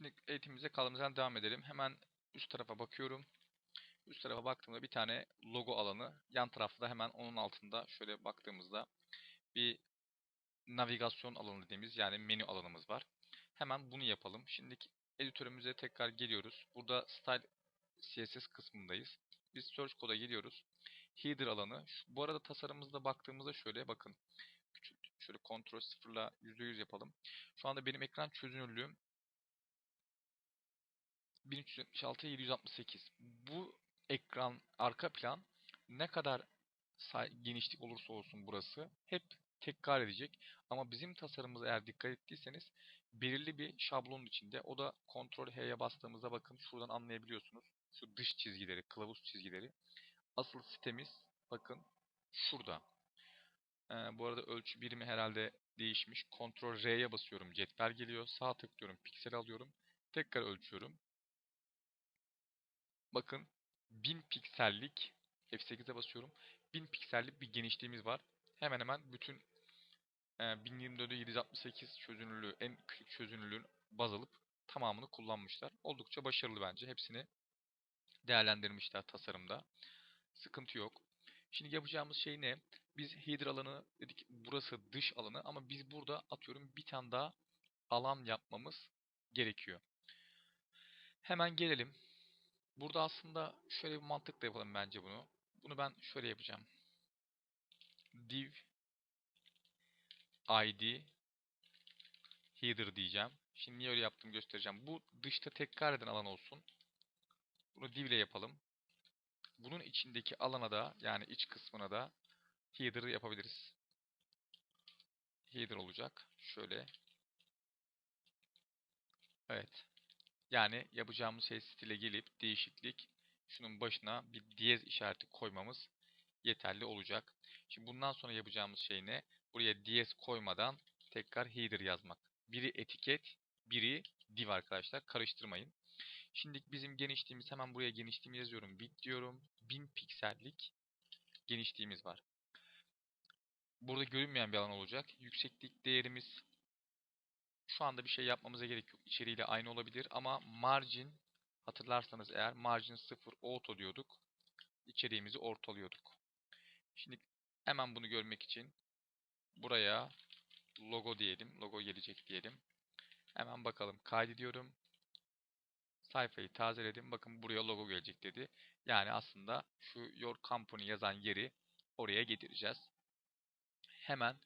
Şimdi eğitimimize kaldığımız yerden devam edelim. Hemen üst tarafa bakıyorum. Üst tarafa baktığımda bir tane logo alanı. Yan tarafta hemen onun altında şöyle baktığımızda bir navigasyon alanı dediğimiz yani menü alanımız var. Hemen bunu yapalım. Şimdi editörümüze tekrar geliyoruz. Burada Style CSS kısmındayız. Biz Search Code'a geliyoruz. Header alanı. Şu- Bu arada tasarımımızda baktığımızda şöyle bakın. Küçült. Şöyle kontrol sıfırla %100 yapalım. Şu anda benim ekran çözünürlüğüm 1376 768. Bu ekran arka plan ne kadar genişlik olursa olsun burası hep tekrar edecek. Ama bizim tasarımımıza eğer dikkat ettiyseniz belirli bir şablonun içinde. O da Ctrl H'ye bastığımızda bakın şuradan anlayabiliyorsunuz. Şu dış çizgileri, kılavuz çizgileri. Asıl sitemiz bakın şurada. Ee, bu arada ölçü birimi herhalde değişmiş. Ctrl R'ye basıyorum. Cetvel geliyor. Sağ tıklıyorum. Piksel alıyorum. Tekrar ölçüyorum. Bakın 1000 piksellik F8'e basıyorum. 1000 piksellik bir genişliğimiz var. Hemen hemen bütün e, 1024'ü 768 çözünürlüğü en küçük çözünürlüğün baz alıp tamamını kullanmışlar. Oldukça başarılı bence. Hepsini değerlendirmişler tasarımda. Sıkıntı yok. Şimdi yapacağımız şey ne? Biz header alanı dedik burası dış alanı ama biz burada atıyorum bir tane daha alan yapmamız gerekiyor. Hemen gelelim. Burada aslında şöyle bir mantıkla yapalım bence bunu. Bunu ben şöyle yapacağım. div id header diyeceğim. Şimdi niye öyle yaptım göstereceğim. Bu dışta tekrar eden alan olsun. Bunu div ile yapalım. Bunun içindeki alana da yani iç kısmına da header yapabiliriz. Header olacak. Şöyle. Evet. Yani yapacağımız şey stile gelip değişiklik şunun başına bir diyez işareti koymamız yeterli olacak. Şimdi bundan sonra yapacağımız şey ne? Buraya diyez koymadan tekrar header yazmak. Biri etiket, biri div arkadaşlar. Karıştırmayın. Şimdi bizim genişliğimiz hemen buraya genişliğimi yazıyorum. Bit diyorum. 1000 piksellik genişliğimiz var. Burada görünmeyen bir alan olacak. Yükseklik değerimiz şu anda bir şey yapmamıza gerek yok. İçeriğiyle aynı olabilir ama margin hatırlarsanız eğer margin 0 auto diyorduk. İçeriğimizi ortalıyorduk. Şimdi hemen bunu görmek için buraya logo diyelim. Logo gelecek diyelim. Hemen bakalım. Kaydediyorum. Sayfayı tazeledim. Bakın buraya logo gelecek dedi. Yani aslında şu your company yazan yeri oraya getireceğiz. Hemen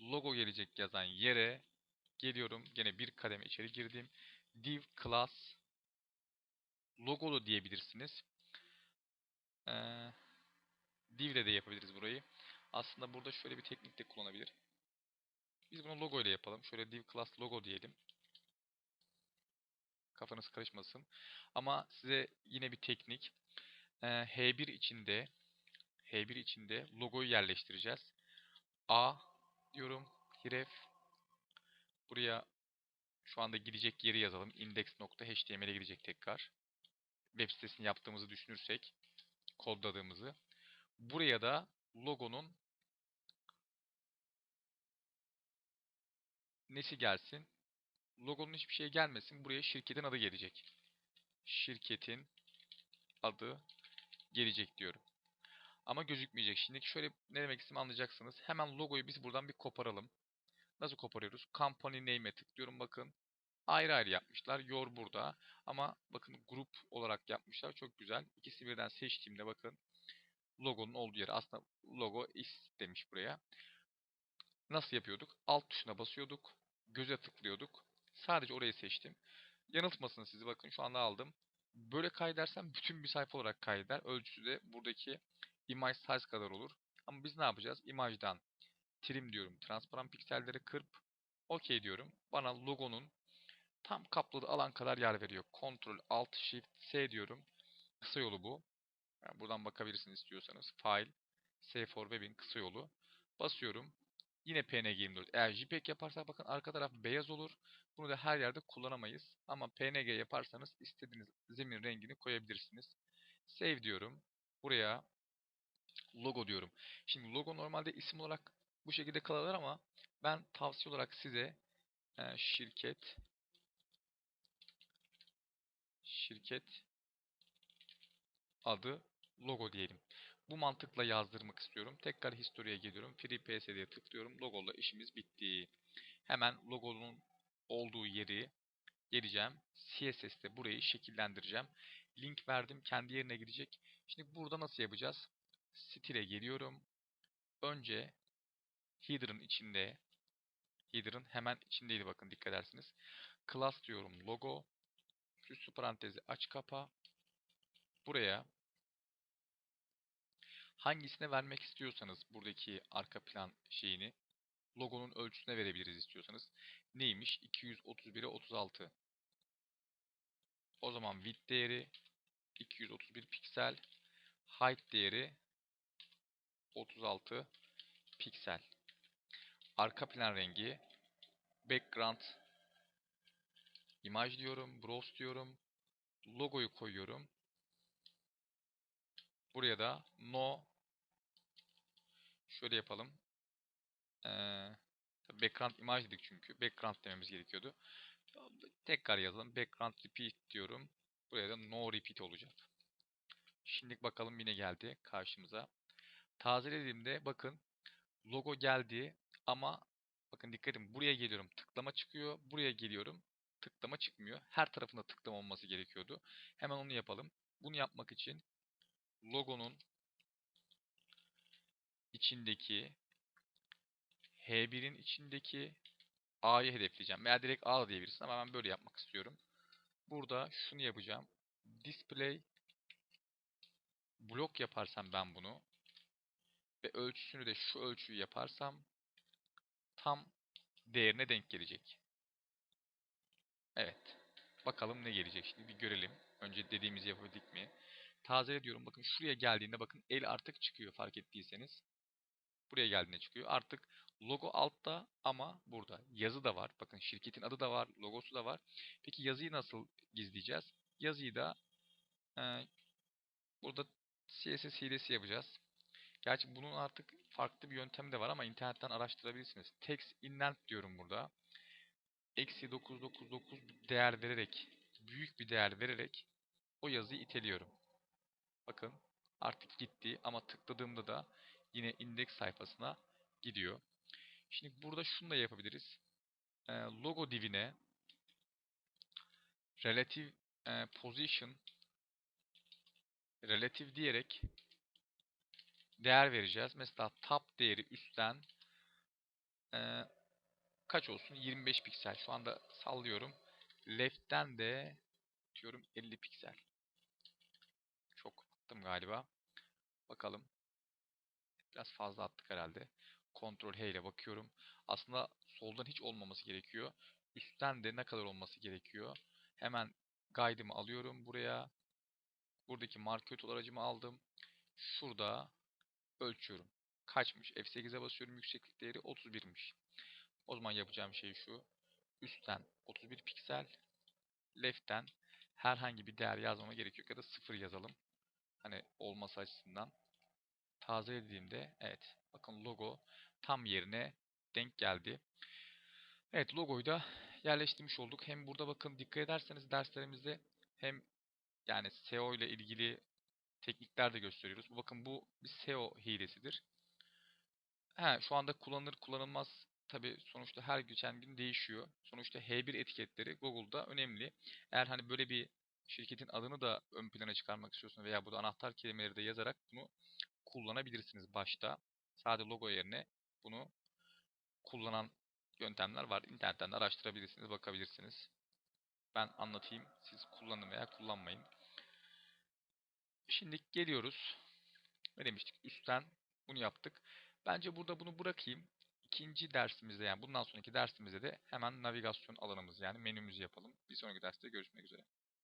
logo gelecek yazan yere geliyorum. Gene bir kademe içeri girdim. Div class logolu diyebilirsiniz. Ee, div ile de yapabiliriz burayı. Aslında burada şöyle bir teknik de kullanabilir. Biz bunu logo ile yapalım. Şöyle div class logo diyelim. Kafanız karışmasın. Ama size yine bir teknik. Ee, H1 içinde H1 içinde logoyu yerleştireceğiz. A diyorum. Href Buraya şu anda gidecek yeri yazalım. index.html'e gidecek tekrar. Web sitesini yaptığımızı düşünürsek, kodladığımızı. Buraya da logonun nesi gelsin? Logonun hiçbir şey gelmesin. Buraya şirketin adı gelecek. Şirketin adı gelecek diyorum. Ama gözükmeyecek. Şimdi şöyle ne demek istediğimi anlayacaksınız. Hemen logoyu biz buradan bir koparalım. Nasıl koparıyoruz? Company name'e tıklıyorum bakın. Ayrı ayrı yapmışlar. Yor burada. Ama bakın grup olarak yapmışlar. Çok güzel. İkisi birden seçtiğimde bakın logonun olduğu yere aslında logo is demiş buraya. Nasıl yapıyorduk? Alt tuşuna basıyorduk. Göze tıklıyorduk. Sadece orayı seçtim. Yanıltmasın sizi bakın şu anda aldım. Böyle kaydedersem bütün bir sayfa olarak kaydeder. Ölçüsü de buradaki image size kadar olur. Ama biz ne yapacağız? Image'dan trim diyorum. Transparan pikselleri kırp. OK diyorum. Bana logonun tam kapladığı alan kadar yer veriyor. Ctrl Alt Shift S diyorum. Kısa yolu bu. Yani buradan bakabilirsiniz istiyorsanız. File S for Web'in kısa yolu. Basıyorum. Yine PNG 24. Eğer JPEG yaparsak bakın arka taraf beyaz olur. Bunu da her yerde kullanamayız. Ama PNG yaparsanız istediğiniz zemin rengini koyabilirsiniz. Save diyorum. Buraya logo diyorum. Şimdi logo normalde isim olarak bu şekilde kalırlar ama ben tavsiye olarak size e, şirket şirket adı logo diyelim. Bu mantıkla yazdırmak istiyorum. Tekrar historiye geliyorum. Free PSD'ye tıklıyorum. Logo'la işimiz bitti. Hemen logonun olduğu yeri geleceğim. CSS'te burayı şekillendireceğim. Link verdim. Kendi yerine gidecek. Şimdi burada nasıl yapacağız? Stile geliyorum. Önce header'ın içinde header'ın hemen içindeydi bakın dikkat edersiniz. Class diyorum logo. Üstü parantezi aç kapa. Buraya hangisine vermek istiyorsanız buradaki arka plan şeyini logonun ölçüsüne verebiliriz istiyorsanız. Neymiş? 231'e 36. O zaman width değeri 231 piksel. Height değeri 36 piksel. Arka plan rengi background imaj diyorum, browse diyorum. Logoyu koyuyorum. Buraya da no şöyle yapalım. Ee, background imaj dedik çünkü. Background dememiz gerekiyordu. Tekrar yazalım. Background repeat diyorum. Buraya da no repeat olacak. Şimdi bakalım yine geldi karşımıza. Tazelediğimde bakın logo geldi ama bakın dikkat edin buraya geliyorum tıklama çıkıyor. Buraya geliyorum tıklama çıkmıyor. Her tarafında tıklama olması gerekiyordu. Hemen onu yapalım. Bunu yapmak için logonun içindeki H1'in içindeki A'yı hedefleyeceğim. Veya direkt A diyebilirsin ama ben böyle yapmak istiyorum. Burada şunu yapacağım. Display blok yaparsam ben bunu ve ölçüsünü de şu ölçüyü yaparsam tam değerine denk gelecek. Evet. Bakalım ne gelecek şimdi bir görelim. Önce dediğimizi yapabildik mi? Tazele diyorum. Bakın şuraya geldiğinde bakın el artık çıkıyor fark ettiyseniz. Buraya geldiğinde çıkıyor. Artık logo altta ama burada. Yazı da var. Bakın şirketin adı da var. Logosu da var. Peki yazıyı nasıl gizleyeceğiz? Yazıyı da e, burada CSS hilesi yapacağız. Gerçi bunun artık farklı bir yöntemi de var ama internetten araştırabilirsiniz. Text indent diyorum burada. Eksi 999 değer vererek, büyük bir değer vererek o yazıyı iteliyorum. Bakın artık gitti ama tıkladığımda da yine indeks sayfasına gidiyor. Şimdi burada şunu da yapabiliriz. E, logo divine relative e, position relative diyerek değer vereceğiz. Mesela tab değeri üstten e, kaç olsun? 25 piksel. Şu anda sallıyorum. Left'ten de diyorum 50 piksel. Çok attım galiba. Bakalım. Biraz fazla attık herhalde. Ctrl H ile bakıyorum. Aslında soldan hiç olmaması gerekiyor. Üstten de ne kadar olması gerekiyor. Hemen guide'ımı alıyorum buraya. Buradaki market aracımı aldım. Şurada ölçüyorum. Kaçmış? F8'e basıyorum. Yükseklik değeri 31'miş. O zaman yapacağım şey şu. Üstten 31 piksel. Left'ten herhangi bir değer yazmama gerek yok. Ya da 0 yazalım. Hani olması açısından. Tazelediğimde evet. Bakın logo tam yerine denk geldi. Evet logoyu da yerleştirmiş olduk. Hem burada bakın dikkat ederseniz derslerimizde hem yani SEO ile ilgili teknikler de gösteriyoruz. Bakın bu bir SEO hilesidir. He, şu anda kullanılır kullanılmaz tabi sonuçta her geçen gün değişiyor. Sonuçta H1 etiketleri Google'da önemli. Eğer hani böyle bir şirketin adını da ön plana çıkarmak istiyorsunuz veya burada anahtar kelimeleri de yazarak bunu kullanabilirsiniz başta. Sadece logo yerine bunu kullanan yöntemler var. İnternetten de araştırabilirsiniz, bakabilirsiniz. Ben anlatayım, siz kullanın veya kullanmayın. Şimdi geliyoruz. Ne demiştik? Üstten bunu yaptık. Bence burada bunu bırakayım. İkinci dersimizde yani bundan sonraki dersimizde de hemen navigasyon alanımız yani menümüzü yapalım. Bir sonraki derste görüşmek üzere.